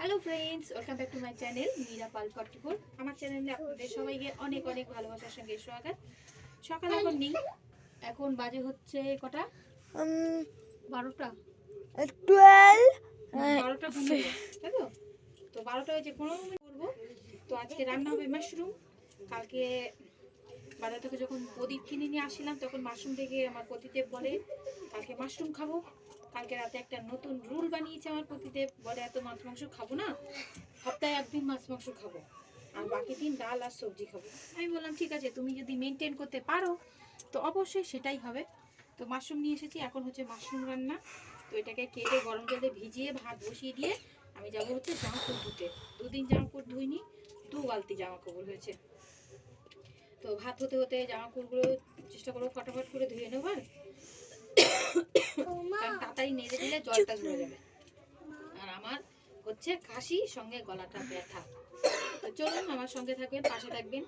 Hello friends welcome back to my channel Meera Pal forty four আমার চ্যানেলে আপনাদের সবাইকে অনেক অনেক ভালোবাসার সঙ্গে স্বাগত। সকাল এখন নেই এখন বাজে হচ্ছে কটা? বারোটা। 12 বারোটা পনেরো তাই তো? তো বারোটা হয়েছে পনেরো মিনিট করব। তো আজকে রান্না হবে মাশরুম। কালকে বাজার থেকে যখন প্রদীপ কিনে নিয়ে আসছিলাম তখন মাশরুম থেকে আমার পতিদেব বলে কালকে মাশরুম খাব। কালকে রাতে একটা নতুন রুল বানিয়েছে আমার পতিদেব। বলে, এত মাছ, মাংস খাব না? সপ্তাহে একদিন মাছ, মাংস খাব। আর বাকি দিন ডাল আর সবজি খাব। আমি বললাম, ঠিক আছে, তুমি যদি মেনটেন করতে পারো, তো অবশ্যই সেটাই হবে। তো মাশরুম নিয়ে এসেছি, এখন হচ্ছে মাশরুম রান্না। তো এটাকে কেটে, গরম জলে ভিজিয়ে, ভাত বসিয়ে দিয়ে আমি যাব হচ্ছে জামা কাপড় ধুতে। দুদিন কাপড় ধুইনি, দু বালতি জামা কাপড় হয়েছে। তো ভাত হতে হতে জামা কাপড়গুলো চেষ্টা করব, ফটাফট করে ধুয়ে নেবার। তাড়াতাড়ি নেড়ে দিলে জলটা ঝরে যাবে। আর আমার হচ্ছে কাশি সঙ্গে গলাটা ব্যথা। তো চলুন আমার সঙ্গে থাকবেন পাশে থাকবেন।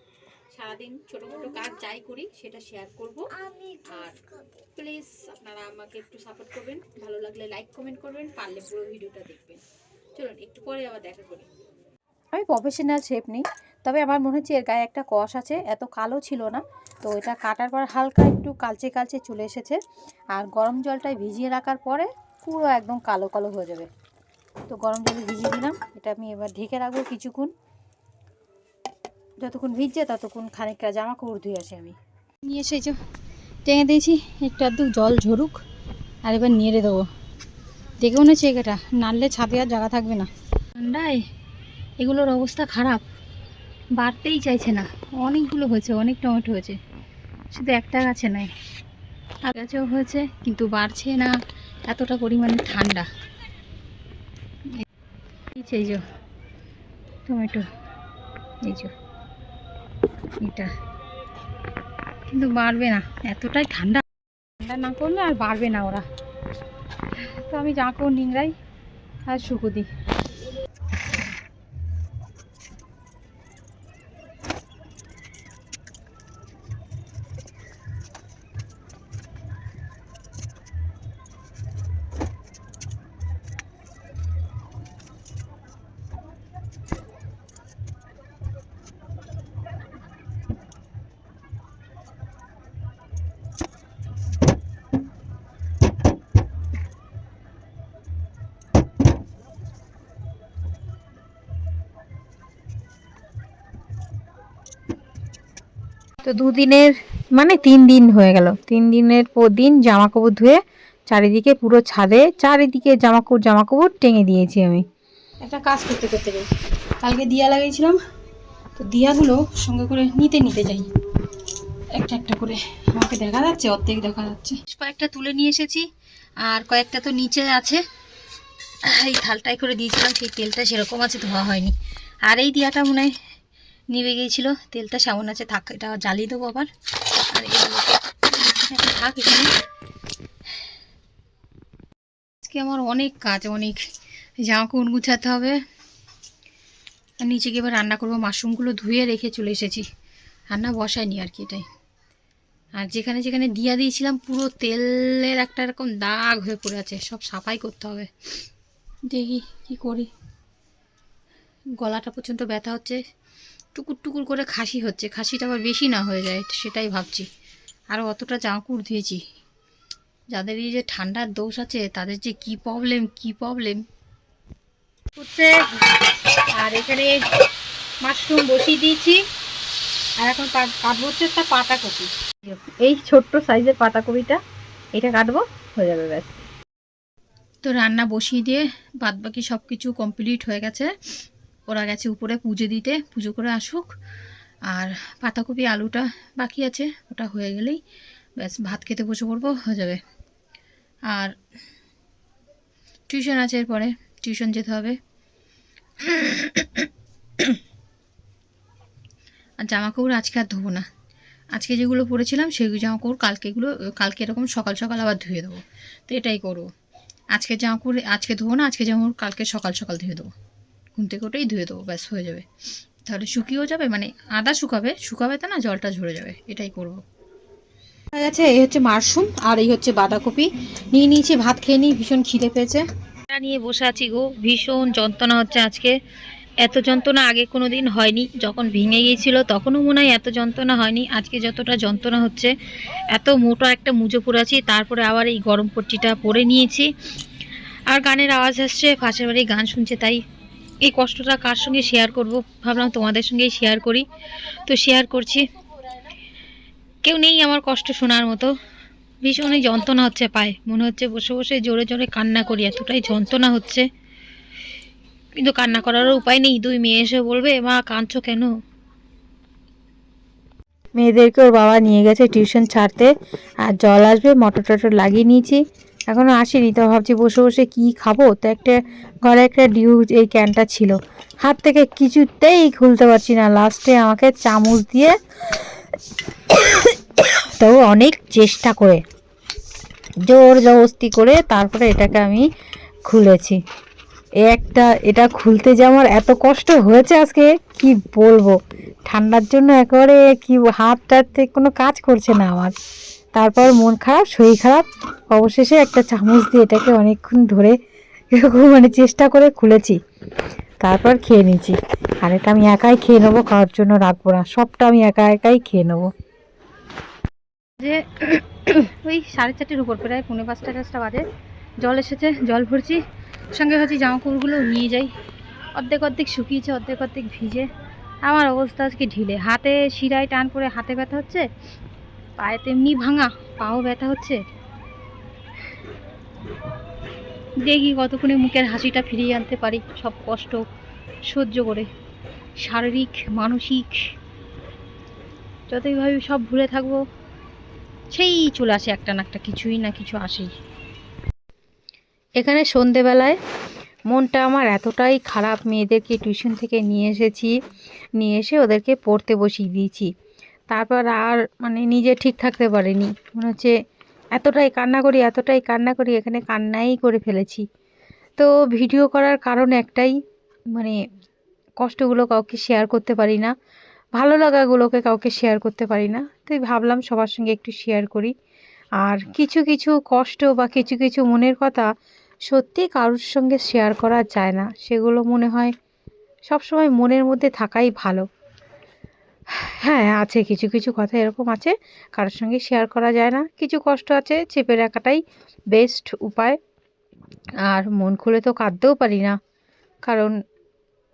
সারাদিন ছোট ছোট কাজ যাই করি সেটা শেয়ার করব। আর প্লিজ আপনারা আমাকে একটু সাপোর্ট করবেন। ভালো লাগলে লাইক কমেন্ট করবেন পারলে পুরো ভিডিওটা দেখবেন। চলুন একটু পরে আবার দেখা করি। আমি প্রফেশনাল শেপ নেই। তবে আমার মনে হচ্ছে এর গায়ে একটা কষ আছে, এত কালো ছিল না। তো এটা কাটার পর হালকা একটু কালচে কালচে চলে এসেছে। আর গরম জলটায় ভিজিয়ে রাখার পরে পুরো একদম কালো কালো হয়ে যাবে। তো গরম জলে ভিজিয়ে দিলাম, এটা আমি এবার ঢেকে রাখব কিছুক্ষণ। যতক্ষণ ভিজছে ততক্ষণ খানিকটা জামা কাপড় ধুয়ে আসি আমি। নিয়ে এসে যে টেঙে দিয়েছি একটু আধটু জল ঝরুক, আর এবার নেড়ে দেবো। দেখে মনে হচ্ছে এটা নাড়লে ছাদে আর জায়গা থাকবে না। ঠান্ডায় এগুলোর অবস্থা খারাপ। বাড়তেই চাইছে না। অনেকগুলো হয়েছে, অনেক টমেটো হয়েছে। শুধু একটা গাছে নয় আর গাছেও হয়েছে, কিন্তু বাড়ছে না। এতটা পরিমাণে ঠান্ডা। এই যে টমেটো। এই যে, এটা। কিন্তু বাড়বে না, এতটাই ঠান্ডা। ঠান্ডা না করলে আর বাড়বে না ওরা। তো আমি জাঁকো নিংড়াই আর শুকো দিই তো দুদিনের মানে তিন দিন হয়ে গেল। তিন দিনের পর দিন জামা কাপড় ধুয়ে চারিদিকে পুরো ছাদে, চারিদিকে জামা কাপড় জামা কাপড় টেঙে দিয়েছি আমি। একটা কাজ করতে করতে যাই। কালকে দিয়া লাগিয়েছিলাম, তো দিয়াগুলো সঙ্গে করে নিতে নিতে যাই। একটা একটা করে আমাকে দেখা যাচ্ছে, অর্ধেক দেখা যাচ্ছে। কয়েকটা তুলে নিয়ে এসেছি, আর কয়েকটা তো নিচে আছে। এই থালটাই করে দিয়েছিলাম, সেই তেলটা সেরকম আছে, ধোয়া হয়নি। আর এই দিয়াটা মনে হয় নিভে গিয়েছিল, তেলটা সামন আছে, থাক, এটা জ্বালিয়ে দেবো আবার। আর থাক এখানে। আজকে আমার অনেক কাজ, অনেক জামা কাপড় গুছাতে হবে। আর নিচে গিয়ে এবার রান্না করব। মাশরুমগুলো ধুয়ে রেখে চলে এসেছি। রান্না বসায়নি আর কি এটাই। আর যেখানে যেখানে দিয়া দিয়েছিলাম, পুরো তেলের একটা এরকম দাগ হয়ে পড়ে আছে। সব সাফাই করতে হবে। দেখি কি করি। গলাটা পর্যন্ত ব্যথা হচ্ছে। টুকুর টুকুর করে খাসি হচ্ছে। খাসিটা আবার বেশি না হয়ে যায়, সেটাই ভাবছি। আরও অতটা জাঁকুর দিয়েছি। যাদের এই যে ঠান্ডার দোষ আছে, তাদের যে কি প্রবলেম কি প্রবলেম হচ্ছে, আর এখানে মাশরুম বসিয়ে দিয়েছি। আর এখন কাট- কাটবো হচ্ছে একটা পাতাকপি। এই ছোট্ট সাইজের পাতাকপিটা, এটা কাটবো, হয়ে যাবে ব্যাস। তো রান্না বসিয়ে দিয়ে বাদ বাকি সব কিছু কমপ্লিট হয়ে গেছে। ওরা গেছে উপরে পুজো দিতে, পুজো করে আসুক। আর পাতাকপি, আলুটা বাকি আছে, ওটা হয়ে গেলেই ব্যাস, ভাত খেতে বসে পড়ব, হয়ে যাবে। আর টিউশন আছে এরপরে, টিউশন যেতে হবে। আর জামা কাপড় আজকে আর ধোবো না। আজকে যেগুলো পরেছিলাম সেগুলো জামা কাপড় কালকেগুলো কালকে এরকম সকাল সকাল আবার ধুয়ে দেবো। তো এটাই করব। আজকে জামা কাপড় আজকে ধোবো না, আজকে জামা কাপড় কালকে সকাল সকাল ধুয়ে দেবো। ঘুম থেকে উঠেই ধুয়ে দেবো ব্যাস হয়ে যাবে। তাহলে শুকিয়েও যাবে মানে আদা শুকাবে শুকাবে তো না জলটা ঝরে যাবে এটাই করব। হয়ে গেছে এই হচ্ছে মাশরুম আর এই হচ্ছে বাঁধাকপি। নিয়ে নিয়েছি ভাত খেয়ে নিই ভীষণ খিদে পেয়েছে। নিয়ে বসে আছি গো ভীষণ যন্ত্রণা হচ্ছে আজকে। এত যন্ত্রণা আগে কোনো দিন হয়নি যখন ভেঙে গিয়েছিল তখনও মনে হয় এত যন্ত্রণা হয়নি আজকে যতটা যন্ত্রণা হচ্ছে এত মোটা একটা মুজো পরেছি তারপরে আবার এই গরম পট্টিটা পরে নিয়েছি। আর গানের আওয়াজ আসছে পাশের বাড়ি গান শুনছে তাই এই কষ্টটা কার সঙ্গে শেয়ার করব? ভাবলাম তোমাদের সঙ্গেই শেয়ার করি। তো শেয়ার করছি। কেউ নেই আমার কষ্ট শোনার মতো। ভীষণই যন্ত্রণা হচ্ছে পায়ে। মনে হচ্ছে বসে বসে জোরে জোরে কান্না করি। এতটাই যন্ত্রণা হচ্ছে। কিন্তু কান্না করারও উপায় নেই। দুই মেয়ে এসে বলবে, মা, কাঁদছো কেন? মেয়েদেরকে ওর বাবা নিয়ে গেছে টিউশন ছাড়তে। আর জল আসবে, মটর টটর লাগিয়ে নিয়েছি। এখনও আসেনি, তো ভাবছি বসে বসে কি খাব? তো একটা, ঘরে একটা ডিউ এই ক্যানটা ছিল। হাত থেকে কিছুতেই খুলতে পারছি না। লাস্টে আমাকে চামচ দিয়ে তো অনেক চেষ্টা করে, জোর জবস্তি করে তারপরে এটাকে আমি খুলেছি। একটা, এটা খুলতে যে আমার এত কষ্ট হয়েছে আজকে, কি বলব? ঠান্ডার জন্য একেবারে কি হাত কোনো কাজ করছে না আমার। তারপর মন খারাপ, শরীর খারাপ, অবশেষে একটা চামচ দিয়ে এটাকে অনেকক্ষণ ধরে এরকম মানে চেষ্টা করে খুলেছি। তারপর খেয়ে নিয়েছি। আর এটা আমি একাই খেয়ে নেব, খাওয়ার জন্য রাখব না। সবটা আমি একা একাই খেয়ে নেব। যে ওই সাড়ে চারটের উপর প্রায়, পৌনে পাঁচটা টাচটা বাজে। জল এসেছে, জল ভরছি। সঙ্গে হচ্ছে জামা কাপড়গুলো নিয়ে যাই। অর্ধেক অর্ধেক শুকিয়েছে, অর্ধেক অর্ধেক ভিজে। আমার অবস্থা আজকে ঢিলে। হাতে শিরায় টান পরে হাতে ব্যথা হচ্ছে। পায়ে তেমনি ভাঙা, পাও ব্যথা হচ্ছে। দেখি কতক্ষণে মুখের হাসিটা ফিরিয়ে আনতে পারি সব কষ্ট সহ্য করে। শারীরিক, মানসিক যতই ভাবি সব ভুলে থাকব, সেই চলে আসে একটা না একটা, কিছুই না কিছু আসেই। এখানে সন্ধেবেলায় মনটা আমার এতটাই খারাপ, মেয়েদেরকে টিউশন থেকে নিয়ে এসেছি, নিয়ে এসে ওদেরকে পড়তে বসিয়ে দিয়েছি। তারপর আর মানে নিজে ঠিক থাকতে পারিনি। মনে হচ্ছে এতটাই কান্না করি, এতটাই কান্না করি, এখানে কান্নাই করে ফেলেছি। তো ভিডিও করার কারণ একটাই মানে কষ্টগুলো কাউকে শেয়ার করতে পারি না, ভালো লাগাগুলোকে কাউকে শেয়ার করতে পারি না। তাই ভাবলাম সবার সঙ্গে একটু শেয়ার করি। আর কিছু কিছু কষ্ট বা কিছু কিছু মনের কথা সত্যি কারোর সঙ্গে শেয়ার করা যায় না। সেগুলো মনে হয় সবসময় মনের মধ্যে থাকাই ভালো। হ্যাঁ আছে কিছু কিছু কথা এরকম আছে। কারোর সঙ্গে শেয়ার করা যায় না। কিছু কষ্ট আছে, চেপে রাখাটাই বেস্ট উপায়। আর মন খুলে তো কাঁদতেও পারি না। কারণ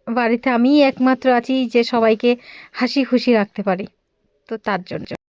বাড়িতে আমিই একমাত্র আছি যে সবাইকে হাসি খুশি রাখতে পারি। তো তার জন্য।